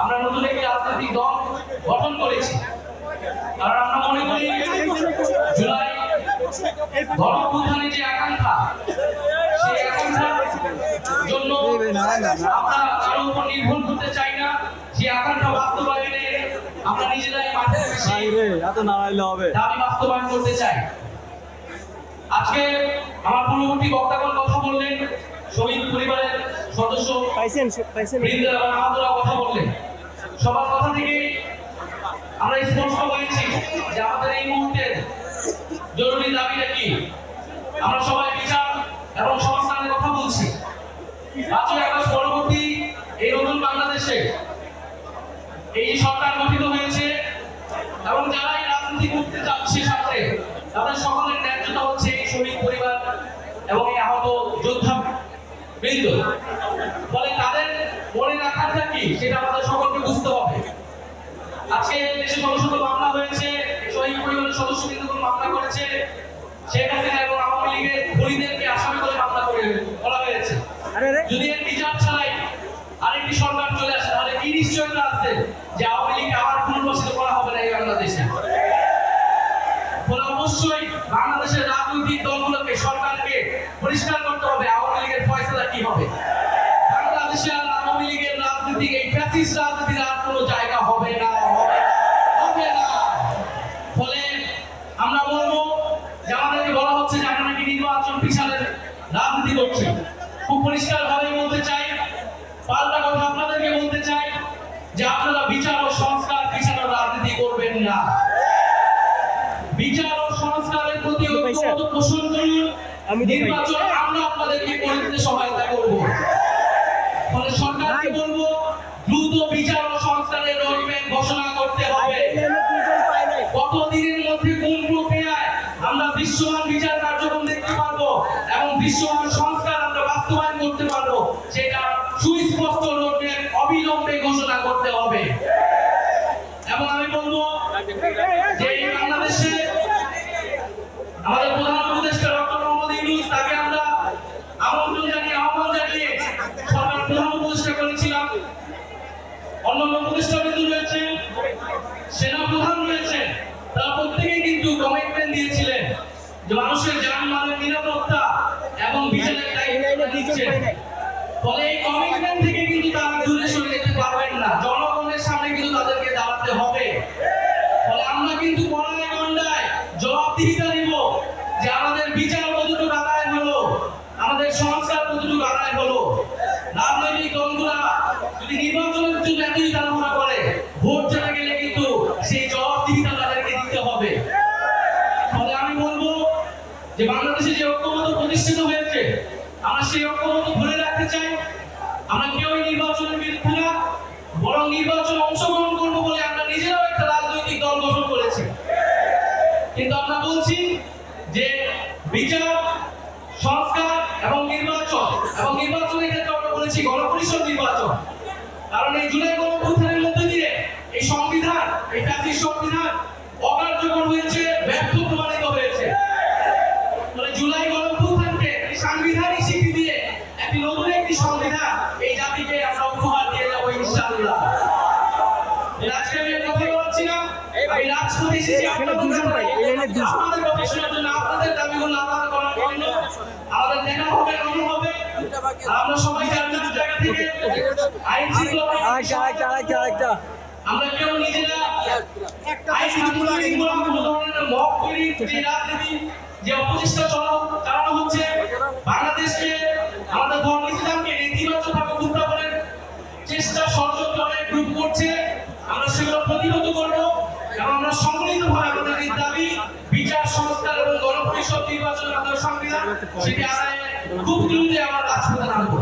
আমরা নতুন একটি রাজনৈতিক দল গঠন করেছি। কারণ আমরা মনে করি জুলাই গণঅভ্যুত্থানের যে আকাঙ্ক্ষা সেই আকাঙ্ক্ষার জন্য আমরা কারও উপর নির্ভর করতে চাই না। যে আকাঙ্ক্ষা বাস্তবায়নে আমরা নিজেরাই মাঠে দাবি বাস্তবায়ন করতে চাই। আজকে আমার পূর্ববর্তী বক্তাগণ কথা বললেন শহীদ পরিবারের সদস্য পাইছেন পাইছেন। আমাদেরও কথা বললেন। সবার কথা থেকে আমরা স্পষ্ট হয়েছি যে আমাদের এই মুহূর্তের জরুরি দাবিটা কি? আমরা সবাই বিচার এবং সংস্কারের কথা বলছি। পাঁচই আগস্ট পরবর্তী এই নতুন বাংলাদেশে এই সরকার গঠিত হয়েছে এবং যারা এই রাজনীতি করতে যাচ্ছে সাথে তাদের সকলের ন্যায্যতা হচ্ছে এই শহীদ পরিবার এবং এই আহত যোদ্ধা বৃন্দ। ফলে তাদের মনের আকাঙ্ক্ষা কি সেটা আমাদের সকলকে বুঝতে হবে। আজকে দেশে মামলা হয়েছে শহীদ পরিবারের সদস্য কিন্তু মামলা করেছে। শেখ হাসিনা এবং আওয়ামী লীগের খুনিদেরকে আসামি করে মামলা করে বলা হয়েছে। যদি এর বিচার ছাড়াই আরেকটি সরকার চলে আসে তাহলে কি নিশ্চয়তা আছে যে বাংলাদেশের রাজনৈতিক দলগুলোকে সরকারকে পরিষ্কার করতে হবে আওয়ামী লীগের ফয়সালা কি হবে? বাংলাদেশে আর আওয়ামী লীগের রাজনীতি এই ফ্যাসিস্ট রাজনীতির আর কোনো জায়গা হবে না হবে না, ফলে আমরা বলব যে আমাদেরকে বলা হচ্ছে যে আমরা নাকি নির্বাচন পিছালের রাজনীতি করছি। খুব পরিষ্কার ভাবে বলতে চাই পাল্টা কথা আপনাদেরকে বলতে চাই যে আপনারা বিচার ও সংস্কার পিছানোর রাজনীতি করবেন না। আমি নির্বাচন আমরা আপনাদেরকে করে দিতে সহায়তা করব। ফলে সরকারকে বলব দ্রুত বিচার ও সংস্কারের রোডম্যাপ ঘোষণা করতে হবে। কত দিনের মধ্যে কোন প্রক্রিয়ায় আমরা দৃশ্যমান বিচার কার্যক্রম দেখতে পারব এবং দৃশ্যমান সংস্কার আমরা বাস্তবায়ন করতে পারব সেটা সুস্পষ্ট রোডম্যাপ অবিলম্বে ঘোষণা করতে হবে। এবং আমি বলব যে সেনা প্রধান রয়েছে তারা প্রত্যেকেই কিন্তু কমিটমেন্ট দিয়েছিলেন যে মানুষের যানবাহনের নিরাপত্তা এবং বিচারের দায়িত্ব দিচ্ছেন ফলে এই কমিটমেন্ট থেকে কিন্তু তারা দূরে সরে যেতে পারবেন না। জনগণের সামনে কিন্তু তাদেরকে দাঁড়াতে হবে। ফলে আমরা কিন্তু পড়ায় গন্ডায় জবাবদিহিতা নিব যে আমাদের বিচার কতটুকু আদায় হলো, আমাদের সংস্কার কতটুকু আদায় হলো। রাজনৈতিক দলগুলা যদি নির্বাচনের জন্য এতই তাড়াহুড়া করে, ভোট যে বাংলাদেশে যে ঐক্যমত প্রতিষ্ঠিত হয়েছে, আমরা সেই ঐক্যমত ধরে রাখতে চাই। আমরা কেউই নির্বাচনের বিরুদ্ধে না, বরং নির্বাচনে অংশগ্রহণ করব বলে আমরা নিজেরাও একটা রাজনৈতিক দল গঠন করেছি। কিন্তু আমরা বলছি যে বিচার, সংস্কার এবং নির্বাচন, এবং নির্বাচনের ক্ষেত্রে আমরা বলেছি গণপরিষদ নির্বাচন। কারণ এই জুলাই গণঅভ্যুত্থানের মধ্যে দিয়ে এই সংবিধান, এই ফ্যাসিস্ট সংবিধান অকার্যকর হয়েছে, ব্যর্থ প্রমাণিত হয়েছে। মানে জুলাই এই সাংবিধানিক স্বীকৃতি দিয়ে একটি নতুন একটি সংবিধান এই জাতিকে আমরা উপহার দিয়ে যাব ইনশাআল্লাহ। আজকে আমি কথা বলাচ্ছি না আমি রাজপথে এসেছি। আপনাদের কথা জন্য আপনাদের দাবিগুলো আদায় করার জন্য আমাদের দেখা হবে কথা হবে। আমরা সবাই জায়গা থেকে আইন শৃঙ্খলা আমরা কেউ নিজেরা মক করি রাজনীতি যে অপচেষ্টা চালানো চালানো হচ্ছে বাংলাদেশকে আমাদের ধর্ম ইসলামকে নেতিবাচকভাবে উপস্থাপনের চেষ্টা ষড়যন্ত্র অনেক গ্রুপ করছে। আমরা সেগুলো প্রতিহত করব এবং আমরা সম্মিলিতভাবে আমাদের এই দাবি বিচার সংস্কার এবং গণপরিষদ নির্বাচনের আমাদের সংবিধান সেটি আদায়ে খুব দ্রুত আমরা রাজপথে নামবো।